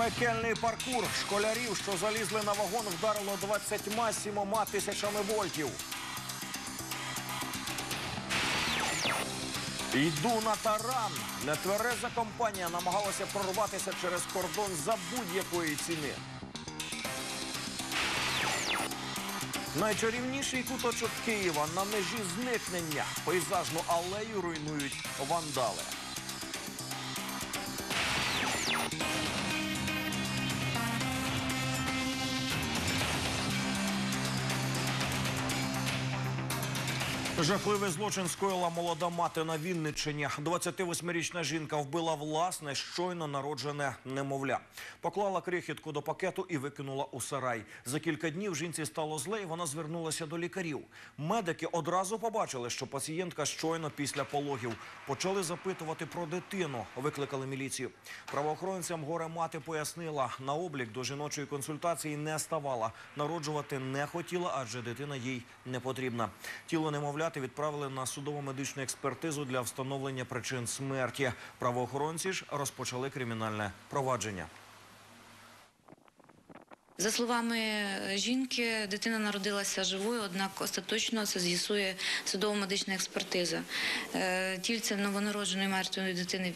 Пекельний паркур школярів, що залізли на вагон, вдарило 27 тисячами вольтів. Йду на таран. Нетвереза компанія намагалася прорватися через кордон за будь-якої ціни. Найчарівніший куточок Києва на межі зникнення. Пейзажну алею руйнують вандали. Жахливий злочин скоїла молода мати на Вінниччині. 28-річна жінка вбила власне щойно народжене немовля. Поклала крихітку до пакету і викинула у сарай. За кілька днів жінці стало зле, і вона звернулася до лікарів. Медики одразу побачили, що пацієнтка щойно після пологів. Почали запитувати про дитину. Викликали міліцію. Правоохоронцям горе мати пояснила, на облік до жіночої консультації не ставала. Народжувати не хотіла, адже дитина їй не потрібна. Тіло немовляти відправили на судово-медичну експертизу для встановлення причин смерті. Правоохоронці ж розпочали кримінальне провадження. За словами е, жінки, дитина народилася живою, однак остаточно це з'ясує судово-медична експертиза. Е, Тільце новонародженої мертвої дитини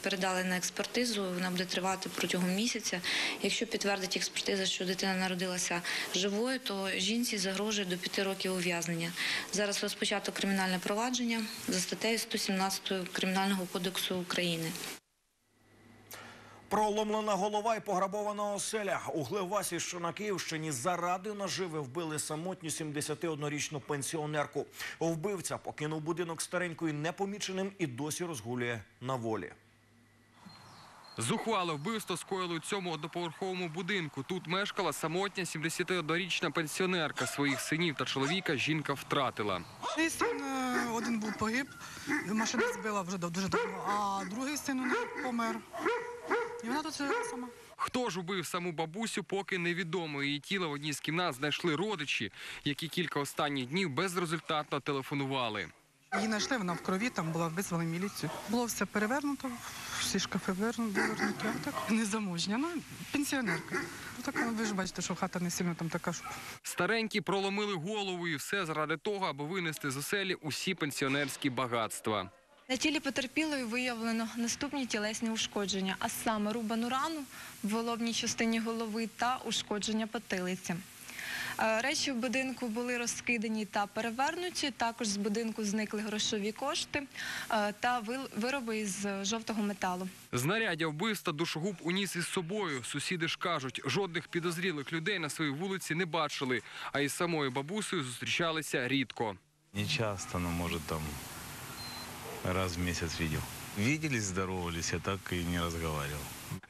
передали на експертизу. Вона буде тривати протягом місяця. Якщо підтвердить експертиза, що дитина народилася живою, то жінці загрожує до п'яти років ув'язнення. Зараз розпочато кримінальне провадження за статтею 117 Кримінального кодексу України. Проломлена голова і пограбована оселя. У Глевасі, що на Київщині, заради наживи вбили самотню 71-річну пенсіонерку. Вбивця покинув будинок старенькою непоміченим і досі розгулює на волі. Зухвале вбивство скоїли у цьому одноповерховому будинку. Тут мешкала самотня 71-річна пенсіонерка. Своїх синів та чоловіка жінка втратила. Мій син е, один був погиб, машина збила вже дав- дуже давно, а другий син у неї помер. І вона тут жила сама. Хто ж убив саму бабусю, поки невідомо. Її тіло в одній з кімнат знайшли родичі, які кілька останніх днів безрезультатно телефонували. Її знайшли, вона в крові, там була визвали міліцію. Було все перевернуто, всі шкафи вивернуті, а так незаможня, ну, пенсіонерка. Ну, так, ви ж бачите, що хата не сильно там така, щоб Старенькі проломили голову і все заради того, аби винести з оселі усі пенсіонерські багатства. На тілі потерпілої виявлено наступні тілесні ушкодження, а саме рубану рану в лобній частині голови та ушкодження потилиці. Е, Речі в будинку були розкидані та перевернуті. Також з будинку зникли грошові кошти е, та вироби із жовтого металу. Знаряддя вбивства душогуб уніс із собою. Сусіди ж кажуть, жодних підозрілих людей на своїй вулиці не бачили, а із самою бабусею зустрічалися рідко. Не часто, но может там раз в месяц видел. Виделись, здоровались, а так и не разговаривал.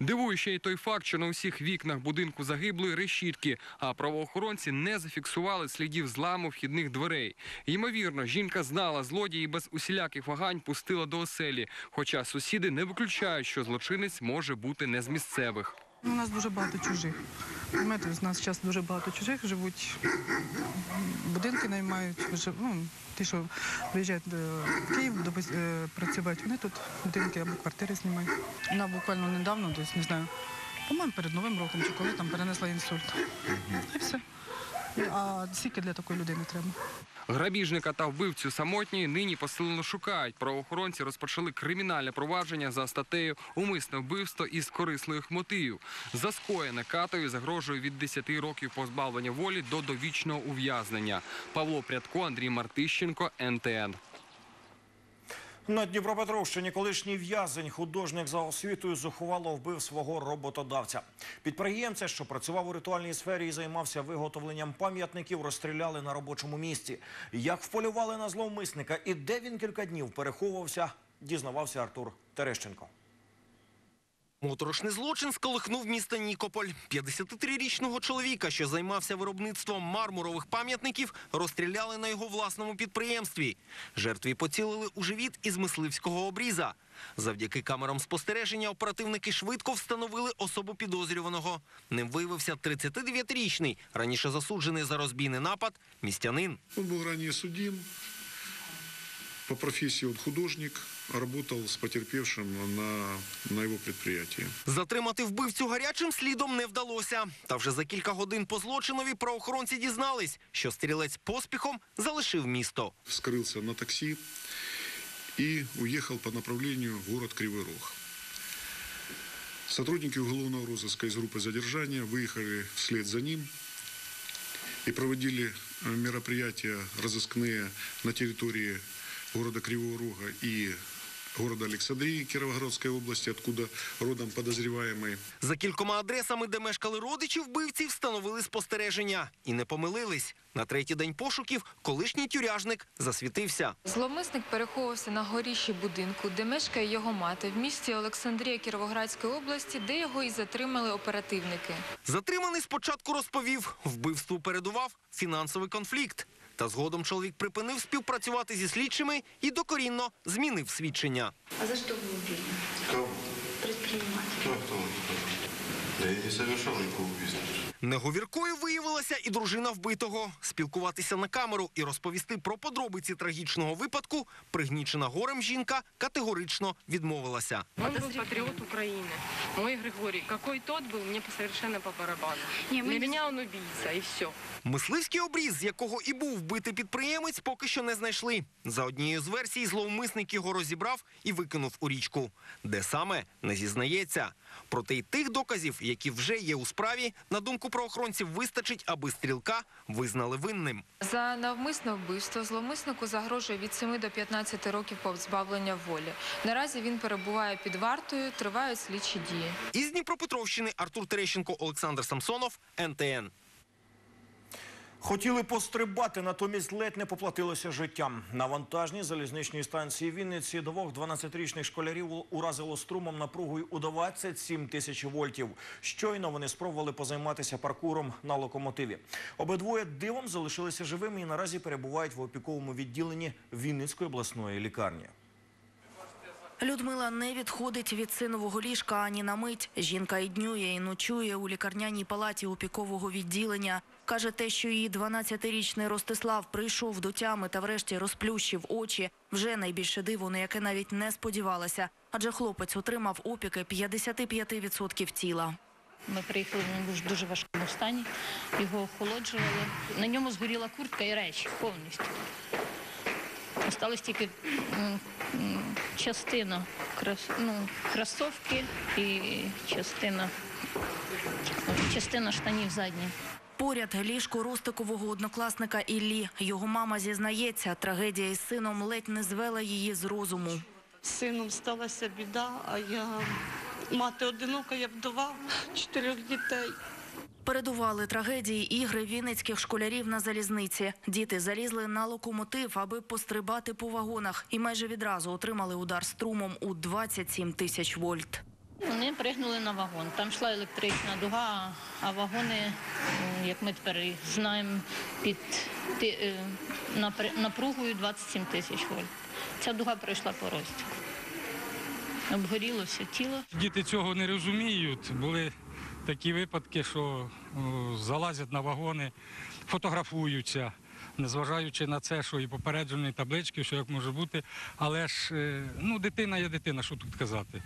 Дивує ще й той факт, що на усіх вікнах будинку загиблої решітки, а правоохоронці не зафіксували слідів зламу вхідних дверей. Ймовірно, жінка знала злодії і без усіляких вагань пустила до оселі. Хоча сусіди не виключають, що злочинець може бути не з місцевих. Ну, У нас дуже багато чужих. Розумієте, у нас зараз дуже багато чужих живуть, будинки наймають, ну, ті, що виїжджають до в Київ допис- е, працювати, вони тут будинки або квартири знімають. Вона буквально недавно, десь не знаю, по-моєму, перед Новим роком чи коли там перенесла інсульт. І все. А скільки для такої людини треба? Грабіжника та вбивцю самотньої нині посилено шукають. Правоохоронці розпочали кримінальне провадження за статтею умисне вбивство із корисливих мотивів. За скоєне катові загрожує від 10 років позбавлення волі до довічного ув'язнення. Павло Прядко, Андрій Мартищенко, НТН. На Дніпропетровщині колишній в'язень, художник за освітою, зухвало вбив свого роботодавця. Підприємця, що працював у ритуальній сфері і займався виготовленням пам'ятників, розстріляли на робочому місці. Як вполювали на зловмисника і де він кілька днів переховувався, дізнавався Артур Терещенко. Моторошний злочин сколихнув місто Нікополь. 53-річного чоловіка, що займався виробництвом мармурових пам'ятників, розстріляли на його власному підприємстві. Жертві поцілили у живіт із мисливського обріза. Завдяки камерам спостереження оперативники швидко встановили особу підозрюваного. Ним виявився 39-річний, раніше засуджений за розбійний напад, містянин. Он был ранее судим, по профессии он художник, работал с потерпевшим на, на его предприятии. Затримати вбивцю гарячим слідом не вдалося. Та вже за кілька годин по злочинові правоохоронці дізнались, що стрілець поспіхом залишив місто. Вскрылся на такси и уехал по направлению в город Кривой Рог. Сотрудники уголовного розыска из группы задержания выехали вслед за ним и проводили э, мероприятия разыскные на территории города Кривого Рога и города Александрии Кировоградской области, откуда родом подозреваемый. За кількома адресами, де мешкали родичі вбивці, встановили спостереження. І не помилились. На третій день пошуків колишній тюряжник засвітився. Зловмисник переховувався на горіші будинку, де мешкає його мати, в місті Олександрія Кіровоградської області, де його і затримали оперативники. Затриманий спочатку розповів, вбивству передував фінансовий конфлікт. Та згодом чоловік припинив співпрацювати зі слідчими і докорінно змінив свідчення. А за що ви вбили? Кого? Предприниматель. Кто, кто? Да я не совершал никакого убийства. Неговіркою виявилася і дружина вбитого. Спілкуватися на камеру і розповісти про подробиці трагічного випадку пригнічена горем жінка категорично відмовилася. Он был патриот Украины. Мой Григорий. Какой тот был, мне совершенно по барабану. Не, мы Для не- меня он убийца, и все. Мисливський обріз, з якого і був вбитий підприємець, поки що не знайшли. За однією з версій, зловмисник його розібрав і викинув у річку. Де саме не зізнається. Проте й тих доказів, які вже є у справі, на думку правоохоронців, вистачить, аби стрілка визнали винним. За навмисне вбивство зловмиснику загрожує від 7 до 15 років позбавлення волі. Наразі він перебуває під вартою, тривають слідчі дії. Із Дніпропетровщини Артур Терещенко, Олександр Самсонов, НТН. Хотіли пострибати, натомість ледь не поплатилося життям. На вантажній залізничній станції Вінниці двох 12-річних школярів уразило струмом напругою у 27 тисяч вольтів. Щойно вони спробували позайматися паркуром на локомотиві. Обидвоє дивом залишилися живими і наразі перебувають в опіковому відділенні Вінницької обласної лікарні. Людмила не відходить від синового ліжка ані на мить. Жінка і днює, і ночує у лікарняній палаті опікового відділення. Каже, те, що її 12-річний Ростислав прийшов до тями та врешті розплющив очі, вже найбільше диво, на яке навіть не сподівалася. Адже хлопець отримав опіки 55% тіла. Ми приїхали в дуже, дуже важкому стані, його охолоджували. На ньому згоріла куртка і речі повністю. Осталась тільки частина ну, кросовки і частина штанів задніх. Поряд ліжко Ростикового однокласника Іллі. Його мама зізнається, трагедія із сином ледь не звела її з розуму. З сином сталася біда, а я мати одинока, я вдова чотирьох дітей. Передували трагедії ігри вінницьких школярів на залізниці. Діти залізли на локомотив, аби пострибати по вагонах, і майже відразу отримали удар струмом у 27 тисяч вольт. Вони пригнули на вагон. Там йшла електрична дуга, а вагони, як ми тепер знаємо, під е, напр- напругою 27 тисяч вольт. Ця дуга пройшла по розтягу. Обгоріло все тіло. Діти цього не розуміють. Були такі випадки, що залазять на вагони, фотографуються, незважаючи на це, що і попереджені таблички, що як може бути. Але ж е, ну, дитина є дитина, що тут казати.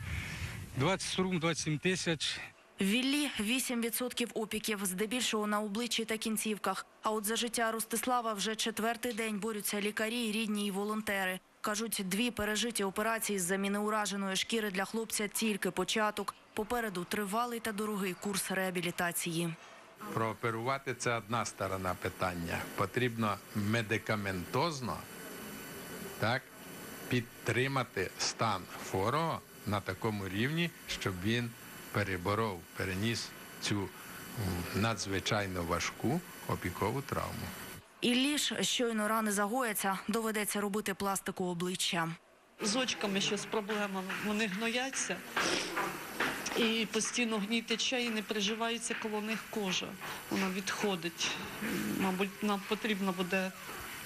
20 струм, 27 тисяч. Віллі 8% опіків, здебільшого на обличчі та кінцівках. А от за життя Ростислава вже четвертий день борються лікарі, рідні і волонтери. Кажуть, дві пережиті операції з заміни ураженої шкіри для хлопця тільки початок. Попереду тривалий та дорогий курс реабілітації. Прооперувати це одна сторона питання. Потрібно медикаментозно так, підтримати стан хворого на такому рівні, щоб він переборов, переніс цю надзвичайно важку опікову травму. Іллі ж щойно рани загояться, доведеться робити пластику обличчя. З очками щось проблема, вони гнояться. І постійно гній тече і не приживається коло них кожа. Вона відходить. Мабуть, нам потрібна буде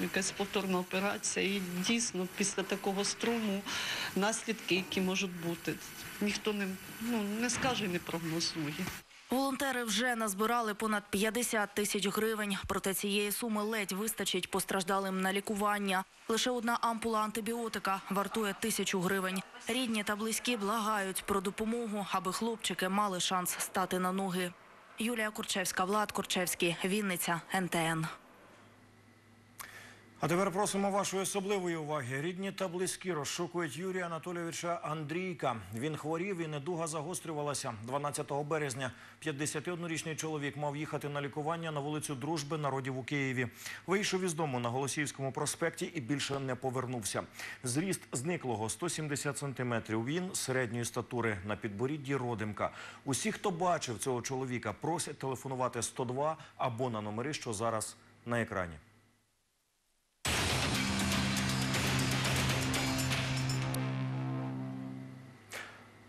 якась повторна операція. І дійсно після такого струму наслідки, які можуть бути, ніхто не, ну, не скаже не прогнозує. Волонтери вже назбирали понад 50 тисяч гривень. Проте цієї суми ледь вистачить постраждалим на лікування. Лише одна ампула антибіотика вартує тисячу гривень. Рідні та близькі благають про допомогу, аби хлопчики мали шанс стати на ноги. Юлія Курчевська, Влад Курчевський, Вінниця, НТН. А тепер просимо вашої особливої уваги. Рідні та близькі розшукують Юрія Анатолійовича Андрійка. Він хворів і недуга загострювалася. 12 березня 51-річний чоловік мав їхати на лікування на вулицю Дружби народів у Києві. Вийшов із дому на Голосіївському проспекті і більше не повернувся. Зріст зниклого 170 сантиметрів. Він середньої статури на підборідді родимка. Усі, хто бачив цього чоловіка, просять телефонувати 102 або на номери, що зараз на екрані.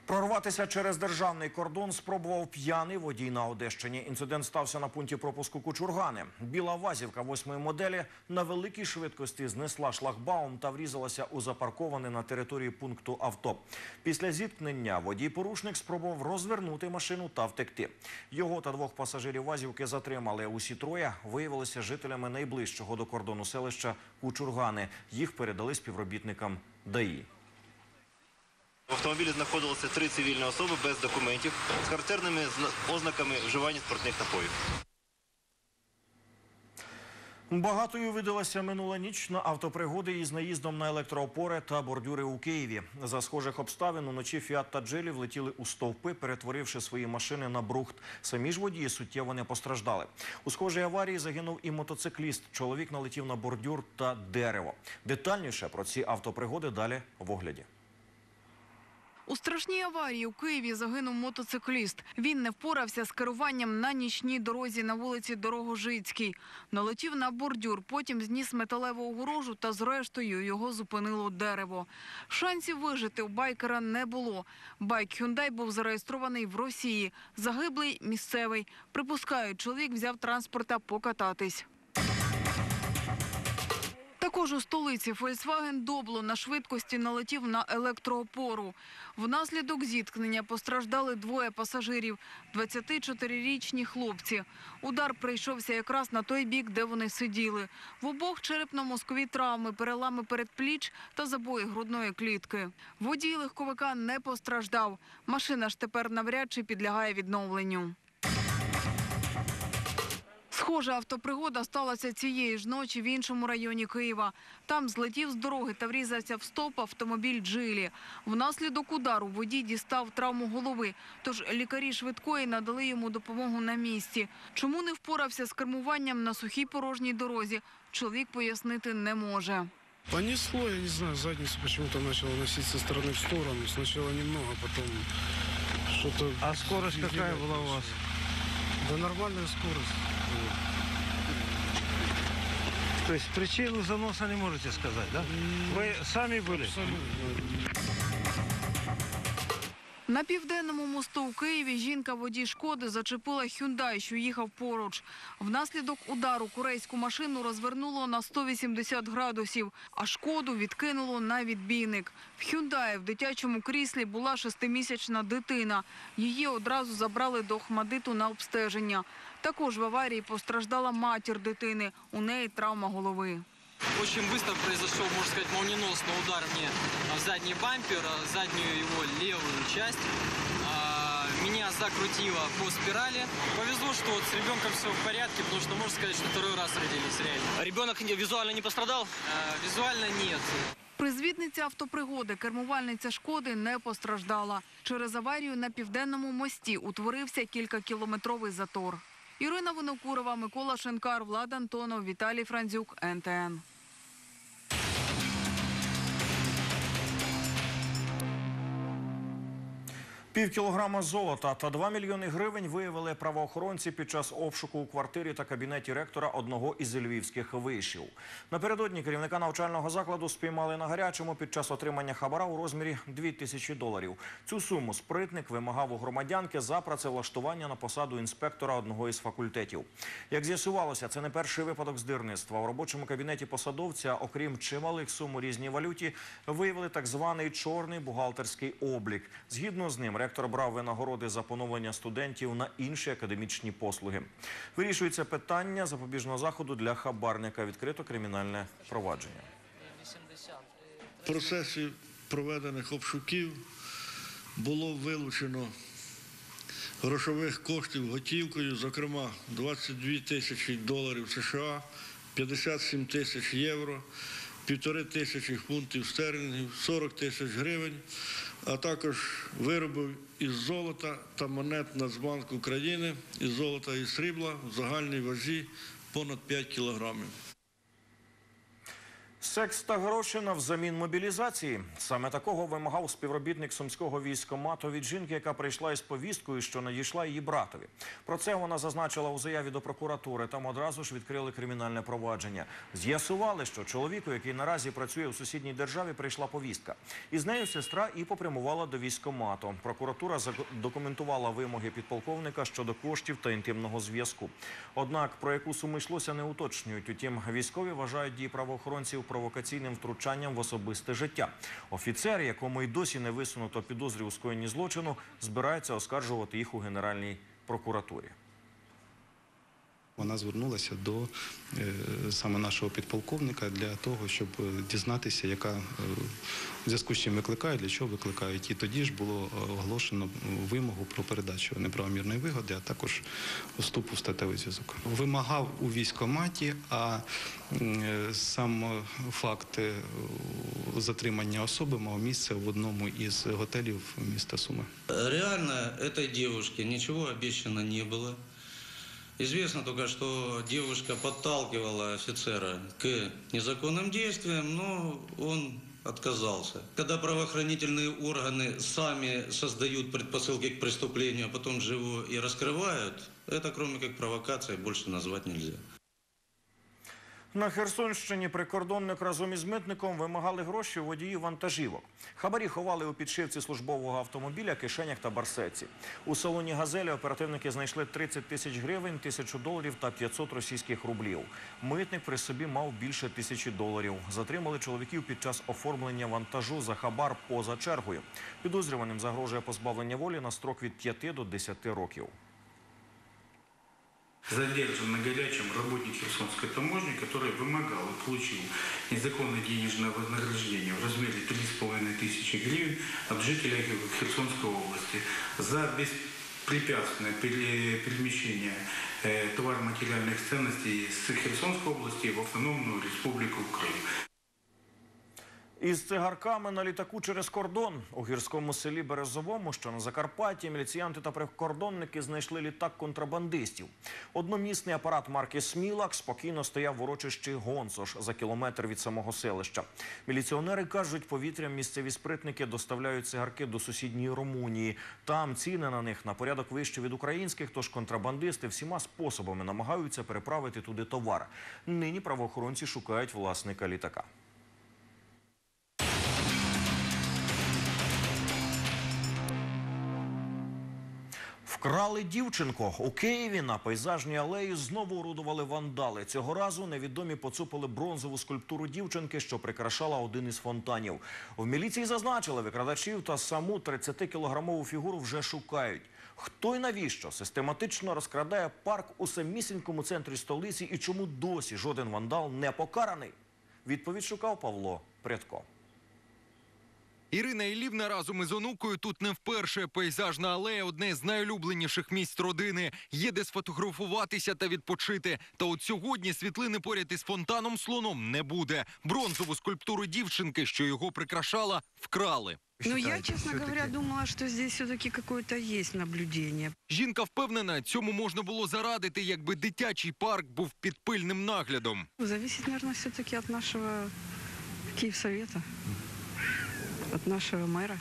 Прорватися через державний кордон спробував п'яний водій на Одещині. Інцидент стався на пункті пропуску Кучургани. Біла вазівка восьмої моделі на великій швидкості знесла шлагбаум та врізалася у запарковане на території пункту авто. Після зіткнення водій-порушник спробував розвернути машину та втекти. Його та двох пасажирів вазівки затримали. Усі троє виявилися жителями найближчого до кордону селища Кучургани. Їх передали співробітникам ДАІ. В автомобілі знаходилося три цивільні особи без документів з характерними зна- ознаками вживання спиртних напоїв. Багатою видалася минула ніч на автопригоди із наїздом на електроопори та бордюри у Києві. За схожих обставин уночі Фіат та Джелі влетіли у стовпи, перетворивши свої машини на брухт. Самі ж водії суттєво не постраждали. У схожій аварії загинув і мотоцикліст. Чоловік налетів на бордюр та дерево. Детальніше про ці автопригоди далі в огляді. У страшній аварії у Києві загинув мотоцикліст. Він не впорався з керуванням на нічній дорозі на вулиці Дорогожицькій. Налетів на бордюр, потім зніс металеву огорожу та зрештою його зупинило дерево. Шансів вижити у байкера не було. Байк Hyundai був зареєстрований в Росії. Загиблий місцевий. Припускають, чоловік взяв транспорта покататись. Також у столиці Volkswagen Добло на швидкості налетів на електроопору. Внаслідок зіткнення постраждали двоє пасажирів – 24-річні хлопці. Удар прийшовся якраз на той бік, де вони сиділи. В обох черепно-мозкові травми, перелами передпліч та забої грудної клітки. Водій легковика не постраждав. Машина ж тепер навряд чи підлягає відновленню. Схожа автопригода сталася цієї ж ночі в іншому районі Києва. Там злетів з дороги та врізався в стоп автомобіль «Джилі». Внаслідок удару водій дістав травму голови, тож лікарі швидкої надали йому допомогу на місці. Чому не впорався з кермуванням на сухій порожній дорозі, чоловік пояснити не може. Понесло, я не знаю, задницу почему-то начало носить со стороны в сторону. Сначала немного, потом что-то... А скорость какая была у вас? Да нормальная скорость. То есть причину заноса не можете сказать, да? Вы сами были? На південному мосту у Києві жінка водій шкоди зачепила Хюндай, що їхав поруч. Внаслідок удару корейську машину розвернуло на 180 градусів, а шкоду відкинуло на відбійник. В Хюндаї в дитячому кріслі була шестимісячна дитина. Її одразу забрали до Хмадиту на обстеження. Також в аварії постраждала матір дитини. У неї травма голови. Очень быстро произошел, можно сказать, молниеносный удар мне в задний бампер, заднюю его левую часть. Меня закрутило по спирали. Повезло, что вот с ребенком все в порядке, потому что можно сказать, что второй раз родились реально. Ребенок визуально не пострадал? А, Визуально нет. Призвідниця автопригоди, кермувальниця шкоди, не постраждала. Через аварію на південному мості утворився кількакілометровий затор. Ірина Винокурова, Микола Шенкар, Влад Антонов, Віталій Франзюк, НТН. Пів кілограма золота та 2 мільйони гривень виявили правоохоронці під час обшуку у квартирі та кабінеті ректора одного із львівських вишів. Напередодні керівника навчального закладу спіймали на гарячому під час отримання хабара у розмірі 2 тисячі доларів. Цю суму спритник вимагав у громадянки за працевлаштування на посаду інспектора одного із факультетів. Як з'ясувалося, це не перший випадок здирництва. У робочому кабінеті посадовця, окрім чималих сум у різній валюті, виявили так званий чорний бухгалтерський облік. Згідно з ним, Ректор брав винагороди за поновлення студентів на інші академічні послуги. Вирішується питання запобіжного заходу для хабарника. Відкрито кримінальне провадження. В процесі проведених обшуків було вилучено грошових коштів готівкою, зокрема 22 тисячі доларів США, 57 тисяч євро, півтори тисячі фунтів стерлінгів, 40 тисяч гривень, а також виробів із золота та монет Нацбанку України із золота і срібла в загальній вазі понад 5 кілограмів. Секс та гроші навзамін мобілізації. Саме такого вимагав співробітник сумського військомату від жінки, яка прийшла із повісткою, що надійшла її братові. Про це вона зазначила у заяві до прокуратури. Там одразу ж відкрили кримінальне провадження. З'ясували, що чоловіку, який наразі працює у сусідній державі, прийшла повістка. Із нею сестра і попрямувала до військомату. Прокуратура задокументувала вимоги підполковника щодо коштів та інтимного зв'язку. Однак про яку суму йшлося не уточнюють. Утім, військові вважають дії правоохоронців провокаційним втручанням в особисте життя. Офіцер, якому й досі не висунуто підозрі у скоєнні злочину, збирається оскаржувати їх у Генеральній прокуратурі. Вона звернулася до е, саме нашого підполковника для того, щоб е, дізнатися, яка е, в зв'язку з чим викликають, для чого викликають. І тоді ж було оголошено вимогу про передачу неправомірної вигоди, а також вступу в статевий зв'язок. Вимагав у військкоматі, а сам факт затримання особи мав місце в одному із готелів міста Суми. Реально этой девушке ничего обещано не было. Известно только, что девушка подталкивала офицера к незаконным действиям, но он отказался. Когда правоохранительные органы сами создают предпосылки к преступлению, а потом его и раскрывают, это кроме как провокация больше назвать нельзя. На Херсонщині прикордонник разом із митником вимагали гроші у водіїв вантажівок. Хабарі ховали у підшивці службового автомобіля, кишенях та барсетці. У салоні «Газелі» оперативники знайшли 30 тисяч гривень, тисячу доларів та 500 російських рублів. Митник при собі мав більше тисячі доларів. Затримали чоловіків під час оформлення вантажу за хабар поза чергою. Підозрюваним загрожує позбавлення волі на строк від 5 до 10 років. Задержан на горячем работник Херсонской таможни, который вымогал и получил незаконное денежное вознаграждение в размере 3,5 тысячи гривен от жителя Херсонской области за беспрепятственное пере- перемещение э, товарно-материальных ценностей с Херсонской области в Автономную Республику Крым. Із цигарками на літаку через кордон у гірському селі Березовому, що на Закарпатті, міліціянти та прикордонники знайшли літак контрабандистів. Одномісний апарат марки Смілак спокійно стояв в урочищі Гонсош за кілометр від самого селища. Міліціонери кажуть, повітрям місцеві спритники доставляють цигарки до сусідньої Румунії. Там ціни на них на порядок вищі від українських, тож контрабандисти всіма способами намагаються переправити туди товар. Нині правоохоронці шукають власника літака. Вкрали дівчинку. У Києві на пейзажній алеї знову орудували вандали. Цього разу невідомі поцупили бронзову скульптуру дівчинки, що прикрашала один із фонтанів. В міліції зазначили, викрадачів та саму 30-кілограмову фігуру вже шукають. Хто й навіщо систематично розкрадає парк у самісінькому центрі столиці і чому досі жоден вандал не покараний? Відповідь шукав Павло Прядко. Ірина Ілівна разом із онукою тут не вперше. Пейзажна алея одне з найулюбленіших місць родини. Є де сфотографуватися та відпочити. Та от сьогодні світлини поряд із фонтаном слоном не буде. Бронзову скульптуру дівчинки, що його прикрашала, вкрали. Ну, я, честно говоря, думала, что здесь все-таки какое-то есть наблюдение. Жінка впевнена, цьому можна було зарадити, якби дитячий парк був під пильним наглядом. Зависит, наверное, все-таки от нашего Киевсовета, от нашего мэра.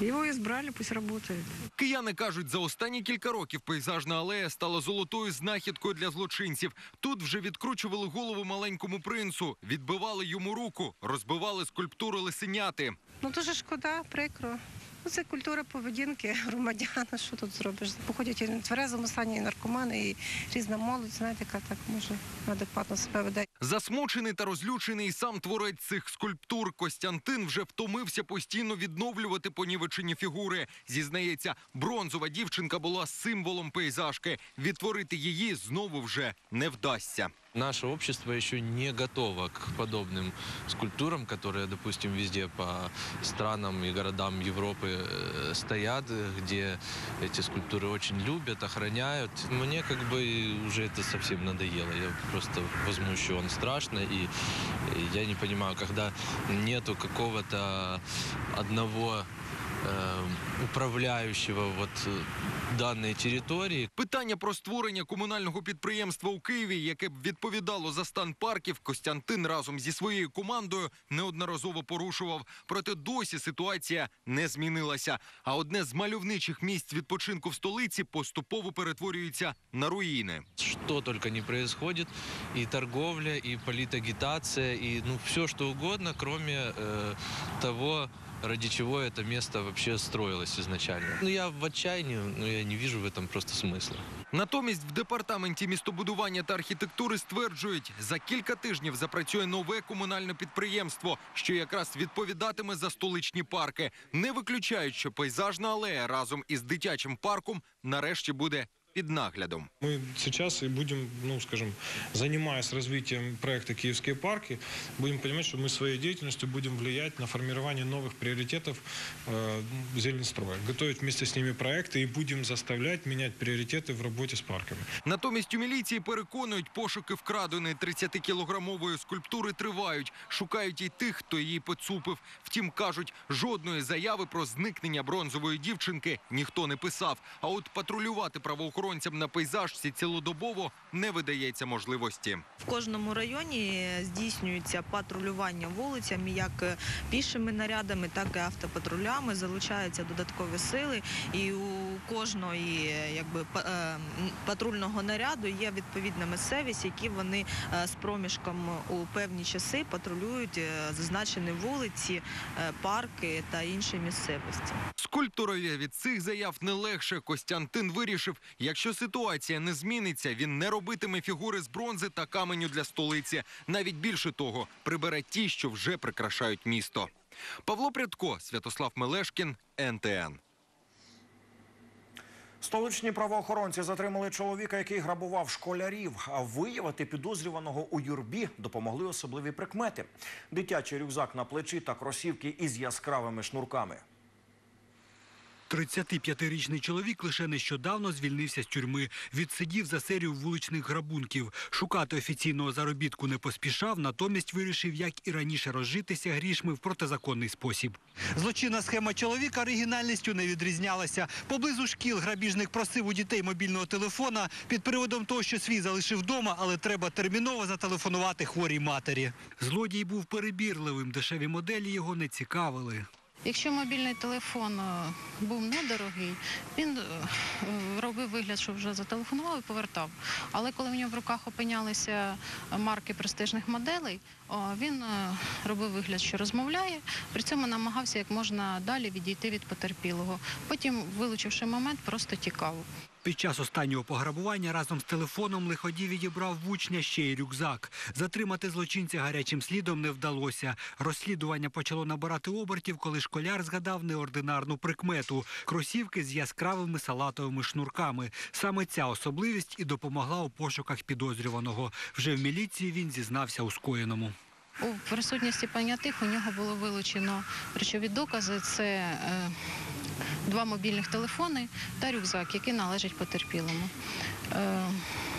і избрали, пусть працює. Кияни кажуть, за останні кілька років пейзажна алея стала золотою знахідкою для злочинців. Тут вже відкручували голову маленькому принцу, відбивали йому руку, розбивали скульптуру лисеняти. Ну дуже шкода, прикро. Ну, це культура поведінки громадян. Що тут зробиш? Походять і в тверезому стані, і наркомани, і різна молодь, знаєте, яка так може адекватно себе веде. Засмучений та розлючений сам творець цих скульптур Костянтин вже втомився постійно відновлювати понівечені фігури. Зізнається, бронзова дівчинка була символом пейзажки. Відтворити її знову вже не вдасться. Наше общество еще не готово к подобным скульптурам, которые, допустим, везде по странам и городам Европы э, стоят, э, где эти скульптуры очень любят, охраняют. Мне как бы уже это совсем надоело. Я просто возмущен страшно, и и я не понимаю, когда нету какого-то одного э, управляющего вот э, данной территории, Питання про створення комунального підприємства у Києві, яке б відповідало за стан парків, Костянтин разом зі своєю командою неодноразово порушував. Проте досі ситуація не змінилася. А одне з мальовничих місць відпочинку в столиці поступово перетворюється на руїни. что только не происходит, и торговля, и политагитация, и ну все что угодно, кроме э, того, ради чего это место вообще строилось изначально. Ну я в отчаянии, но я не вижу в этом просто смысла. Натомість в департаменті містобудування та архітектури стверджують, за кілька тижнів запрацює нове комунальне підприємство, що якраз відповідатиме за столичні парки. Не виключають, що пейзажна алея разом із дитячим парком нарешті буде під наглядом. Мы сейчас и будем, ну, скажем, занимаясь развитием проекта «Киевские парки», будем понимать, что мы своей деятельностью будем влиять на формирование новых приоритетов э, зеленстроя, готовить вместе с ними проекты и будем заставлять менять приоритеты в работе с парками. Натомість у міліції переконують, пошуки вкраденої 30-кілограмової скульптури тривають. Шукають і тих, хто її поцупив. Втім, кажуть, жодної заяви про зникнення бронзової дівчинки ніхто не писав. А от патрулювати правоохоронцям на пейзажці цілодобово не видається можливості. В кожному районі здійснюється патрулювання вулицями як пішими нарядами, так і автопатрулями. Залучаються додаткові сили, і у кожної е, якби е, патрульного наряду є відповідна місцевість, які вони е, з проміжком у певні часи патрулюють е, зазначені вулиці, парки та інші місцевості. Скульпторові від цих заяв не легше. Костянтин вирішив, якщо ситуація не зміниться, він не робитиме фігури з бронзи та каменю для столиці. Навіть більше того, прибере ті, що вже прикрашають місто. Павло Прядко, Святослав Мелешкін, НТН. Столичні правоохоронці затримали чоловіка, який грабував школярів. А виявити підозрюваного у юрбі допомогли особливі прикмети: дитячий рюкзак на плечі та кросівки із яскравими шнурками. 35-річний чоловік лише нещодавно звільнився з тюрми. Відсидів за серію вуличних грабунків. Шукати офіційного заробітку не поспішав, натомість вирішив, як і раніше, розжитися грішми в протизаконний спосіб. Злочинна схема чоловіка оригінальністю не відрізнялася. Поблизу шкіл грабіжник просив у дітей мобільного телефона під приводом того, що свій залишив вдома, але треба терміново зателефонувати хворій матері. Злодій був перебірливим, дешеві моделі його не цікавили. Якщо мобільний телефон е, був недорогий, він е, робив вигляд, що вже зателефонував і повертав. Але коли в нього в руках опинялися марки престижних моделей, він е, робив вигляд, що розмовляє, при цьому намагався як можна далі відійти від потерпілого. Потім, вилучивши момент, просто тікав. Під час останнього пограбування разом з телефоном лиходій відібрав в учня ще й рюкзак. Затримати злочинця гарячим слідом не вдалося. Розслідування почало набирати обертів, коли школяр згадав неординарну прикмету кросівки з яскравими салатовими шнурками. Саме ця особливість і допомогла у пошуках підозрюваного. Вже в міліції він зізнався у скоєному. У присутності понятих у нього було вилучено речові докази. Це е, два мобільних телефони та рюкзак, який належить потерпілому. Е,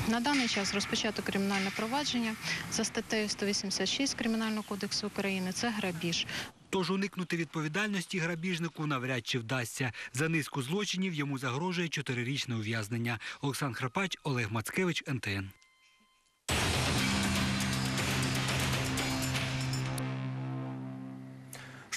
на даний час розпочато кримінальне провадження за статтею 186 Кримінального кодексу України. Це грабіж. Тож уникнути відповідальності грабіжнику навряд чи вдасться. За низку злочинів йому загрожує чотирирічне ув'язнення. Олександр Храпач, Олег Мацкевич, НТН.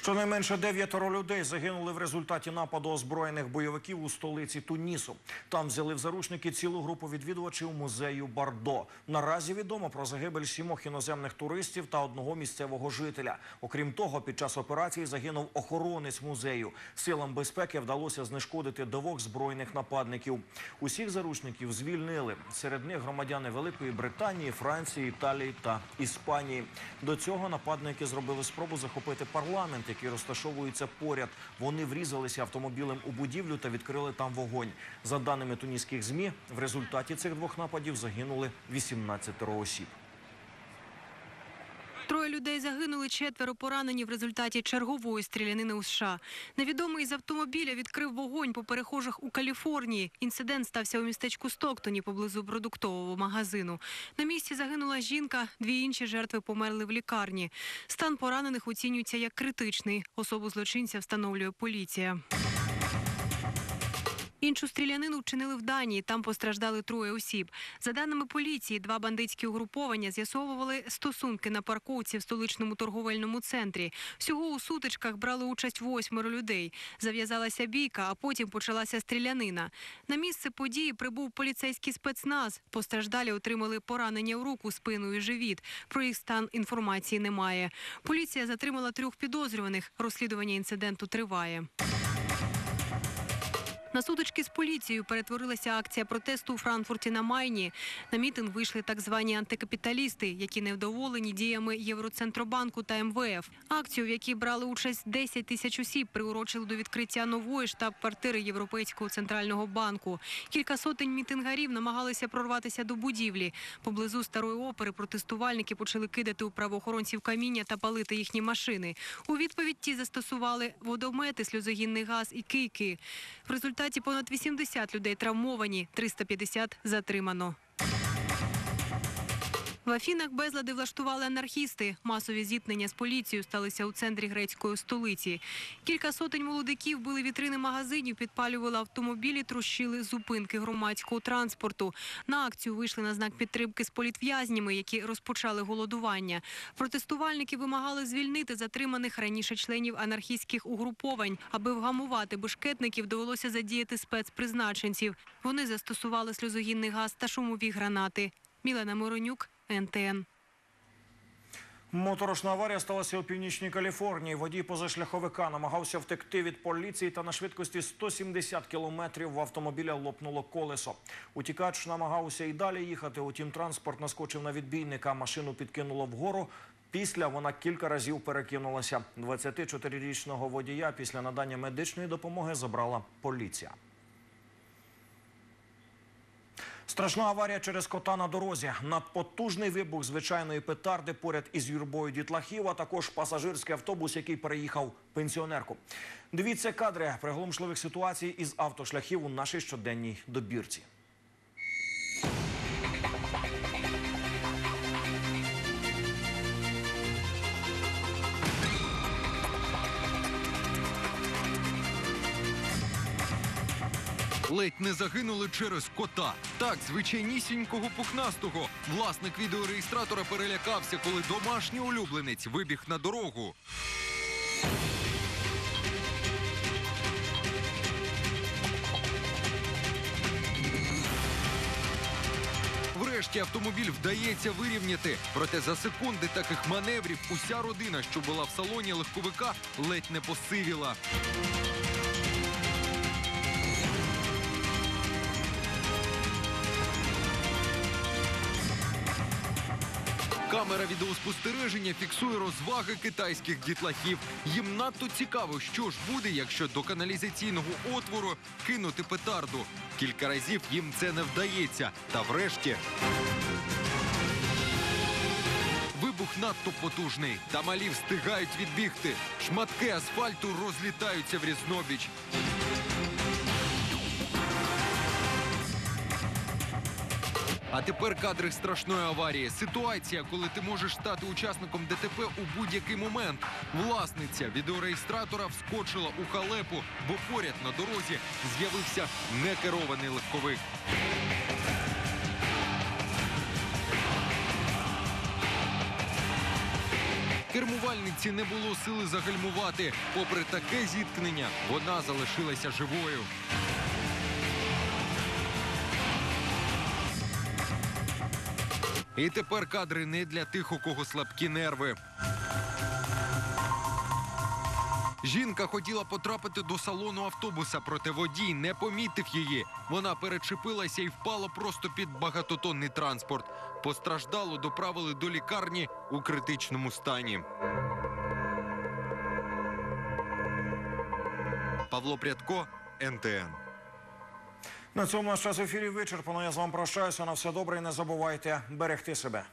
Щонайменше дев'ятеро людей загинули в результаті нападу озброєних бойовиків у столиці Тунісу. Там взяли в заручники цілу групу відвідувачів музею Бардо. Наразі відомо про загибель сімох іноземних туристів та одного місцевого жителя. Окрім того, під час операції загинув охоронець музею. Силам безпеки вдалося знешкодити двох збройних нападників. Усіх заручників звільнили. Серед них громадяни Великої Британії, Франції, Італії та Іспанії. До цього нападники зробили спробу захопити парламент, який розташовуються поряд. Вони врізалися автомобілем у будівлю та відкрили там вогонь. За даними туніських змі, в результаті цих двох нападів загинули 18 осіб. Троє людей загинули, четверо поранені в результаті чергової стрілянини у США. Невідомий з автомобіля відкрив вогонь по перехожих у Каліфорнії. Інцидент стався у містечку Стоктоні поблизу продуктового магазину. На місці загинула жінка, дві інші жертви померли в лікарні. Стан поранених оцінюється як критичний. Особу злочинця встановлює поліція. Іншу стрілянину вчинили в Данії. Там постраждали троє осіб. За даними поліції, два бандитські угруповання з'ясовували стосунки на парковці в столичному торговельному центрі. Всього у сутичках брали участь восьмеро людей. Зав'язалася бійка, а потім почалася стрілянина. На місце події прибув поліцейський спецназ. Постраждалі отримали поранення в руку, спину і живіт. Про їх стан інформації немає. Поліція затримала трьох підозрюваних. Розслідування інциденту триває. На сутички з поліцією перетворилася акція протесту у Франкфурті на Майні. На мітинг вийшли так звані антикапіталісти, які невдоволені діями Євроцентробанку та МВФ. Акцію, в якій брали участь 10 тисяч осіб, приурочили до відкриття нової штаб-квартири Європейського центрального банку. Кілька сотень мітингарів намагалися прорватися до будівлі. Поблизу старої опери протестувальники почали кидати у правоохоронців каміння та палити їхні машини. У відповідь ті застосували водомети, сльозогінний газ і кийки. В результаті понад 80 людей травмовані, 350 затримано. В Афінах безлади влаштували анархісти. Масові зіткнення з поліцією сталися у центрі грецької столиці. Кілька сотень молодиків били вітрини магазинів, підпалювали автомобілі, трощили зупинки громадського транспорту. На акцію вийшли на знак підтримки з політв'язнями, які розпочали голодування. Протестувальники вимагали звільнити затриманих раніше членів анархістських угруповань. Аби вгамувати бешкетників, довелося задіяти спецпризначенців. Вони застосували сльозогінний газ та шумові гранати. Мілена Моронюк, НТН. Моторошна аварія сталася у північній Каліфорнії. Водій позашляховика намагався втекти від поліції та на швидкості 170 кілометрів в автомобіля лопнуло колесо. Утікач намагався і далі їхати, утім транспорт наскочив на відбійника, машину підкинуло вгору. Після вона кілька разів перекинулася. 24-річного водія після надання медичної допомоги забрала поліція. Страшна аварія через кота на дорозі. Надпотужний вибух звичайної петарди поряд із юрбою дітлахів, а також пасажирський автобус, який переїхав пенсіонерку. Дивіться кадри приголомшливих ситуацій із автошляхів у нашій щоденній добірці. Ледь не загинули через кота. Так, звичайнісінького пухнастого. Власник відеореєстратора перелякався, коли домашній улюбленець вибіг на дорогу. Врешті автомобіль вдається вирівняти. Проте за секунди таких маневрів уся родина, що була в салоні легковика, ледь не посивіла. Камера відеоспостереження фіксує розваги китайських дітлахів. Їм надто цікаво, що ж буде, якщо до каналізаційного отвору кинути петарду. Кілька разів їм це не вдається. Та врешті. Вибух надто потужний, та малі встигають відбігти. Шматки асфальту розлітаються в різнобіч. А тепер кадри страшної аварії. Ситуація, коли ти можеш стати учасником ДТП у будь-який момент. Власниця відеореєстратора вскочила у халепу, бо поряд на дорозі з'явився некерований легковик. Кермувальниці не було сили загальмувати. Попри таке зіткнення, вона залишилася живою. І тепер кадри не для тих, у кого слабкі нерви. Жінка хотіла потрапити до салону автобуса, проте водій не помітив її. Вона перечепилася і впала просто під багатотонний транспорт. Постраждало доправили до лікарні у критичному стані. Павло Прядко, НТН. На цьому наш час в ефірі вичерпано. Я з вами прощаюся. На все добре і не забувайте берегти себе.